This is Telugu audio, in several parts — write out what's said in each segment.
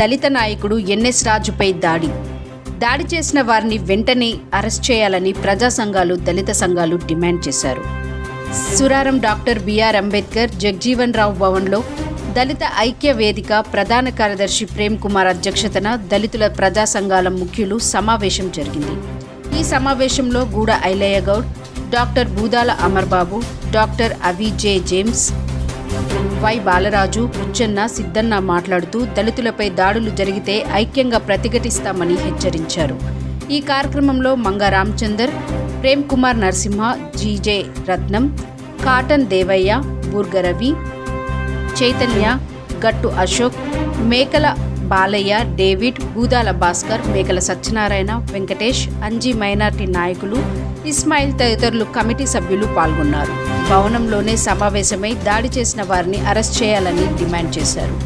దళిత నాయకుడు ఎన్ఎస్ రాజుపై దాడి. దాడి చేసిన వారిని వెంటనే అరెస్ట్ చేయాలని ప్రజా సంఘాలు దళిత సంఘాలు డిమాండ్ చేశారు. సురారం డాక్టర్ బిఆర్ అంబేద్కర్ జగ్జీవన్ రావు భవన్లో దళిత ఐక్య వేదిక ప్రధాన కార్యదర్శి ప్రేమ్ కుమార్ అధ్యక్షతన దళితుల ప్రజా సంఘాల ముఖ్యులు సమావేశం జరిగింది. ఈ సమావేశంలో గూడ ఐలయ్య గౌడ్ డాక్టర్ బూదాల అమర్బాబు డాక్టర్ అవి J James Y Balaraju Puchanna Siddhanna మాట్లాడుతూ దళితులపై దాడులు జరిగితే ఐక్యంగా ప్రతిఘటిస్తామని హెచ్చరించారు. ఈ కార్యక్రమంలో మంగ రామచందర్ ప్రేమ్ కుమార్ నరసింహ జీజే రత్నం కాటన్ దేవయ్య బూర్గరవి చైతన్య గట్టు అశోక్ మేకల బాలయ్య డేవిడ్ బూదాల భాస్కర్ మేకల సత్యనారాయణ వెంకటేష్ అంజీ మైనార్టీ నాయకులు ఇస్మాయిల్ తదితరులు కమిటీ సభ్యులు పాల్గొన్నారు. భవనంలోనే సమావేశమై దాడి చేసిన వారిని అరెస్ట్ చేయాలని డిమాండ్ చేశారు.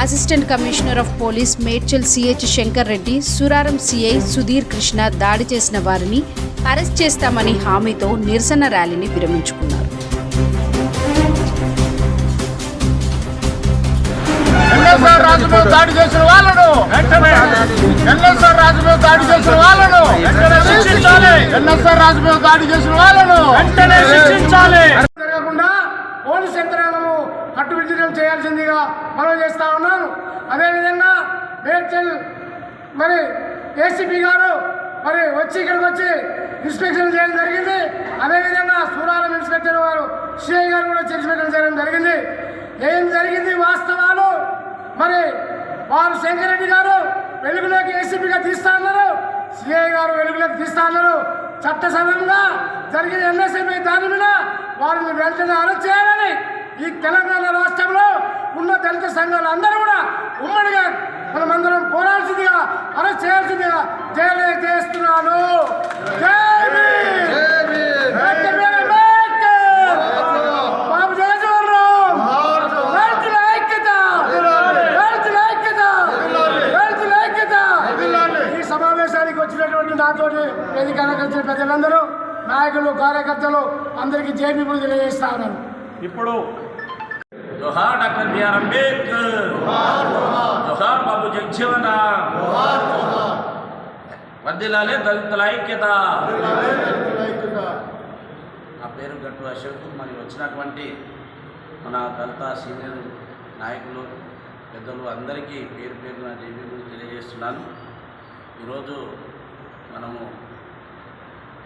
Assistant commissioner of police Medchal CH Shankar Reddy Suraram CI Sudheer Krishna దాడి చేసిన వారిని అరెస్ట్ చేస్తామని హామీతో నిరసన ర్యాలీని విరమించుకున్నారు. రాజు మీద దాడి చేసిన వాళ్ళను. ఎన్ఎస్ఆర్ రాజు మీద దాడి చేసిన వాళ్ళను. శిక్షించాలి. ఎన్ఎస్ఆర్ రాజు మీద దాడి చేసిన వాళ్ళను. వెంటనే శిక్షించాలి. జరగకుండా పోలీస్ యంత్రాంగము చేయాల్సిందిగా మనం చేస్తా ఉన్నాను. అదేవిధంగా మేడ్చల్ మరి ఏసీపీ గారు మరి వచ్చి ఇక్కడికి వచ్చి ఇన్స్పెక్షన్ చేయడం జరిగింది. అదేవిధంగా సూరారం ఇన్స్పెక్టర్ వారు సిఐ గారు కూడా వచ్చి ఇన్స్పెక్షన్ చేయడం జరిగింది. ఏం జరిగింది వాస్తవాలు మరి వారు శంకరెడ్డి గారు వెలుగులోకి ఏసీపీగా తీస్తా అన్నారు. సిఐ గారు వెలుగులోకి తీస్తా అన్నారు. చట్టసభంగా జరిగిన ఎన్ఎస్ఎంఐ దాని మీద వారిని వెంటనే అరెస్ట్ చేయాలని ఈ తెలంగాణ రాష్ట్రంలో ఉన్న దళిత సంఘాలు అందరూ కూడా ఉమ్మడిగా మనమందరం పోరాల్సిందిగా అరెస్ట్ చేయాల్సిందిగా జైలు చేస్తున్నాను జై భీమ్! Doctor BR Ambedkar! బాబు జగజ్జీవనరామ్! రైతుల ఐక్యత! రైతుల ఐక్యత! రైతుల ఐక్యత! ఈ సమావేశానికి వచ్చినటువంటి నాతోటి వచ్చిన ప్రజలందరూ నాయకులు కార్యకర్తలు అందరికీ జేబీ తెలియజేస్తా ఉన్నారు ఇప్పుడు జోహార్ డాక్టర్ బిఆర్ అంబేద్కర్. జోహార్ బాబు జగజీవన్. వర్దిలాలే దళితుల ఐక్యత. నా పేరు గట్టు అశోక్. మరి వచ్చినటువంటి మన దళిత సీనియర్ నాయకులు పెద్దలు అందరికీ పేరు పేరున జేబీలు తెలియజేస్తున్నాను. ఈరోజు మనము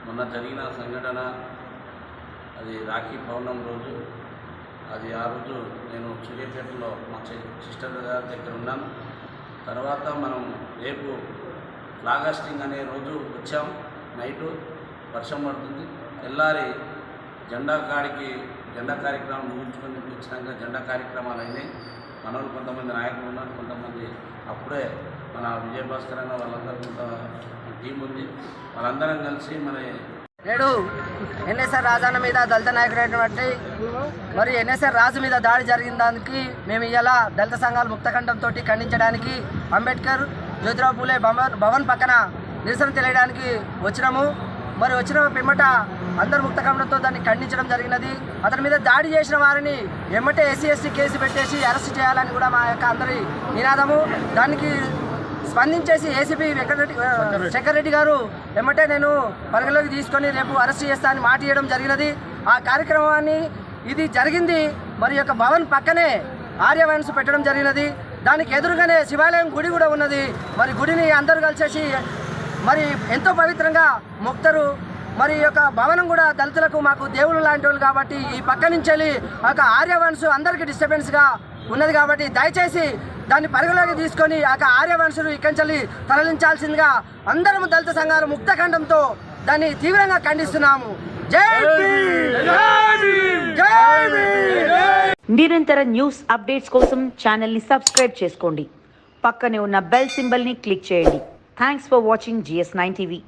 మొన్న జరిగిన సంఘటన అది రాఖీ పౌర్ణం రోజు అది ఆ రోజు నేను సూర్యాపేటలో మా సిస్టర్ గారి దగ్గర ఉన్నాను తర్వాత మనం రేపు ఫ్లాగాస్టింగ్ అనే రోజు వచ్చాం. నైటు వర్షం పడుతుంది. తెల్లారి జెండా కాడికి జెండా కార్యక్రమం ముగించుకొని వచ్చినాక జెండా కార్యక్రమాలు అయినాయి. మనోళ్ళు కొంతమంది నాయకులు ఉన్నారు కొంతమంది అప్పుడే మన విజయభాస్కర్ అన్న వాళ్ళందరూ కొంత టీం ఉంది. వాళ్ళందరం కలిసి మన నేడు ఎన్ఎస్ఆర్ రాజన్న మీద దళిత నాయకుడైనటువంటి మరి ఎన్ఎస్ఆర్ రాజు మీద దాడి జరిగిన దానికి మేము ఇలా దళిత సంఘాలు ముక్తఖండంతో ఖండించడానికి అంబేద్కర్ జ్యోతిరావు పూలే భవన్ భవన్ పక్కన నిరసన తెలియడానికి వచ్చినాము. మరి వచ్చిన పిమ్మట అందరు ముక్తఖండంతో దాన్ని ఖండించడం జరిగినది. అతని మీద దాడి చేసిన వారిని ఎమ్మటే ఎస్సీ ఎస్టీ కేసు పెట్టేసి అరెస్ట్ చేయాలని కూడా మా యొక్క అందరి నినాదము. దానికి స్పందించేసి ఏసీపీ వెంకటరెడ్డి ఆ, శంకర్ రెడ్డి గారు ఎమ్మటే నేను పరిగణలోకి తీసుకొని రేపు అరెస్ట్ చేస్తా అని మాట ఇవ్వడం జరిగినది. ఆ కార్యక్రమాన్ని ఇది జరిగింది. మరి యొక్క భవన్ పక్కనే ఆర్యవన్స్ పెట్టడం జరిగినది. దానికి ఎదురుగానే శివాలయం గుడి కూడా ఉన్నది. మరి గుడిని అందరూ కలిసేసి మరి ఎంతో పవిత్రంగా మొక్తరు. మరి యొక్క భవనం కూడా దళితులకు మాకు దేవుళ్ళు లాంటి వాళ్ళు కాబట్టి ఈ పక్క నుంచి వెళ్ళి యొక్క ఆర్యవన్స్ అందరికీ డిస్టర్బెన్స్గా ఉన్నది కాబట్టి దయచేసి దాన్ని పరిగణలోకి తీసుకొని ఆ యొక్క ఆర్యవన్సులు ఇక్కడి నుంచి తరలించాల్సిందిగా అందరం దళిత సంఘాలు ముక్తఖండంతో దాన్ని తీవ్రంగా ఖండిస్తున్నాము! నిరంతర న్యూస్ అప్డేట్స్ కోసం ఛానల్ని సబ్స్క్రైబ్ చేసుకోండి. పక్కనే ఉన్న బెల్ సింబల్ని క్లిక్ చేయండి. Thanks for watching GS nine TV